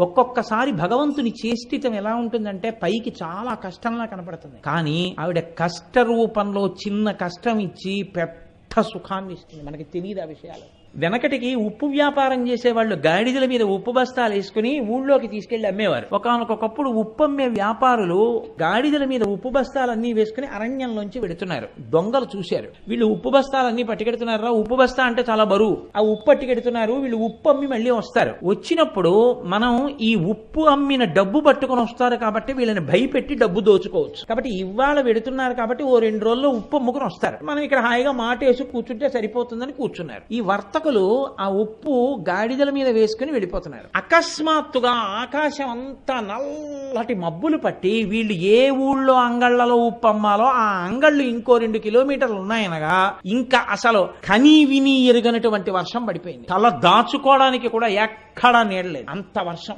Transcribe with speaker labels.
Speaker 1: ఒక్కొక్కసారి భగవంతుని చేష్టితం ఎలా ఉంటుందంటే పైకి చాలా కష్టంలా కనపడుతుంది. కానీ ఆవిడ కష్ట రూపంలో చిన్న కష్టం ఇచ్చి పెద్ద సుఖాన్ని ఇస్తుంది. మనకి తెలియదు ఆ విషయాలు. వెనకటికి ఉప్పు వ్యాపారం చేసేవాళ్ళు గాడిదల మీద ఉప్పు బస్తాలు వేసుకుని ఊళ్ళోకి తీసుకెళ్ళి అమ్మేవారు. ఒకనకొకప్పుడు ఉప్పు అమ్మే వ్యాపారులు గాడిదల మీద ఉప్పు బస్తాలన్నీ వేసుకుని అరణ్యంలోంచి వెడుతున్నారు. దొంగలు చూశారు. వీళ్ళు ఉప్పు బస్తాలన్నీ పట్టుకెడుతున్నారా? ఉప్పు బస్తా అంటే చాలా బరువు. ఆ ఉప్పు పట్టుకెడుతున్నారు వీళ్ళు ఉప్పు అమ్మి మళ్ళీ వస్తారు. వచ్చినప్పుడు మనం ఈ ఉప్పు అమ్మిన డబ్బు పట్టుకొని వస్తారు కాబట్టి వీళ్ళని భయపెట్టి డబ్బు దోచుకోవచ్చు. కాబట్టి ఇవాళ వెడుతున్నారు కాబట్టి ఓ రెండు రోజుల్లో ఉప్పు అమ్ముకుని వస్తారు. మనం ఇక్కడ హాయిగా మాట వేసి కూర్చుంటే సరిపోతుందని కూర్చున్నారు. ఈ వర్త వర్తకులు ఆ ఉప్పు గాడిదల మీద వేసుకుని వెళ్ళిపోతున్నారు. అకస్మాత్తుగా ఆకాశం అంతా నల్లటి మబ్బులు పట్టి వీళ్ళు ఏ ఊళ్ళో అంగళ్ళలో ఉప్పు అమ్మాలో ఆ అంగళ్ళు ఇంకో రెండు కిలోమీటర్లు ఉన్నాయనగా ఇంకా అసలు కనీ విని ఎరుగనటువంటి వర్షం పడిపోయింది. తల దాచుకోవడానికి కూడా ఎక్కడా నీడలేదు అంత వర్షం.